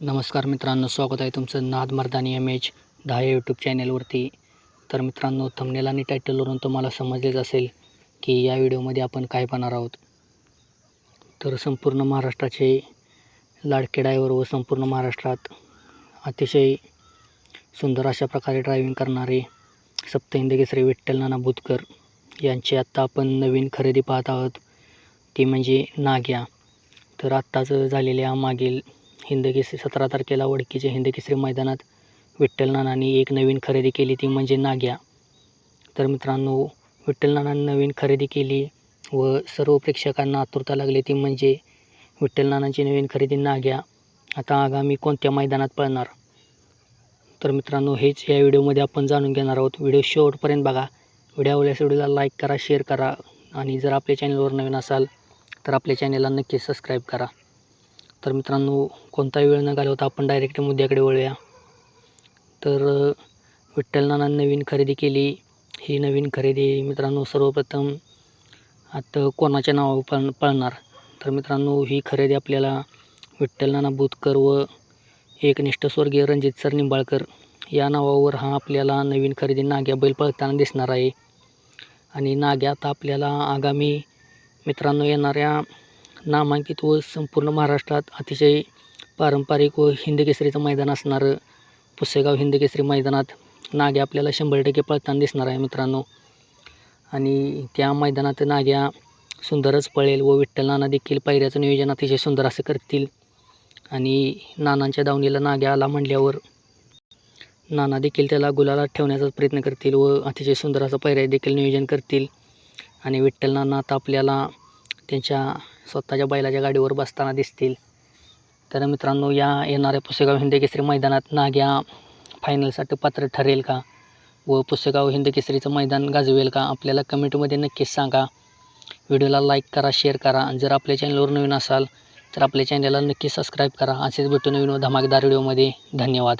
नमस्कार मित्रांनो स्वागत आहे तुमचं नाद मर्दानी एम एच दहा या यूट्यूब चॅनेलवरती तर मित्रांनो थंबनेल आणि टायटलवरून तुम्हाला समजलेच असेल की या व्हिडिओमध्ये आपण काय पाहणार आहोत. तर संपूर्ण महाराष्ट्राचे लाडके ड्रायव्हर व संपूर्ण महाराष्ट्रात अतिशय सुंदर अशा प्रकारे ड्रायव्हिंग करणारे सप्त केसरी विठ्ठल नाना बुतकर यांची आत्ता आपण नवीन खरेदी पाहत आहोत. ती म्हणजे नाग्या. तर आत्ताच झालेल्या मागील हिंदकेसरी सतरा तारखेला वडकीच्या हिंदकेसरी मैदानात विठ्ठल नानांनी एक नवीन खरेदी केली ती म्हणजे नाग्या. तर मित्रांनो विठ्ठल नानांनी नवीन खरेदी केली व सर्व प्रेक्षकांना आतुरता लागली ती म्हणजे विठ्ठल नानांची नवीन खरेदी नाग्या. आता आगामी कोणत्या मैदानात पळणार? तर मित्रांनो हेच या व्हिडिओमध्ये आपण जाणून घेणार आहोत. व्हिडिओ शेवटपर्यंत बघा. व्हिडिओ आवडल्यास व्हिडिओला लाईक करा शेअर करा आणि जर आपल्या चॅनलवर नवीन असाल तर आपल्या चॅनलला नक्की सबस्क्राईब करा. तर मित्रांनो कोणताही वेळ न घालवता आपण डायरेक्ट मुद्द्याकडे वळूया. तर अ, विठ्ठल नाना नवीन खरेदी केली. ही नवीन खरेदी मित्रांनो सर्वप्रथम आता कोणाच्या नावावर पळ पळणार? तर मित्रांनो ही खरेदी आपल्याला विठ्ठल नाना बुतकर व एकनिष्ठ स्वर्गीय रणजित सर निंबाळकर या नावावर हा आपल्याला नवीन खरेदी नाग्या बैल पळताना दिसणार आहे. आणि नाग्या आता आपल्याला आगामी मित्रांनो येणाऱ्या नामांकित व संपूर्ण महाराष्ट्रात अतिशय पारंपरिक व हिंदकेसरीचं मैदान असणारं. पुसेगाव हिंदकेसरी मैदानात नाग्या आपल्याला शंभर टक्के पळताना दिसणार आहे मित्रांनो. आणि त्या मैदानात नाग्या सुंदरच पळेल व विठ्ठल नाना देखील पायऱ्याचं नियोजन अतिशय सुंदर असं करतील. आणि नानांच्या दावणीला नाग्या आला म्हणल्यावर नाना देखील त्याला गुलालात ठेवण्याचा प्रयत्न करतील व अतिशय सुंदर असं पायऱ्या देखील नियोजन करतील. आणि विठ्ठल नाना आता आपल्याला त्यांच्या स्वतःच्या बैलाच्या गाडीवर बसताना दिसतील. तर मित्रांनो या येणाऱ्या पुसेगाव हिंदकेसरी मैदानात नाग्या फायनलसाठी पात्र ठरेल का? व पुसेगाव हिंदकेसरीचं मैदान गाजवेल का? आपल्याला कमेंटमध्ये नक्कीच सांगा. व्हिडिओला लाईक करा शेअर करा. आणि जर आपल्या चॅनलवर नवीन असाल तर आपल्या चॅनलला नक्की सबस्क्राईब करा. असेच भेटू नवीन व धमाकेदार व्हिडिओमध्ये धन्यवाद.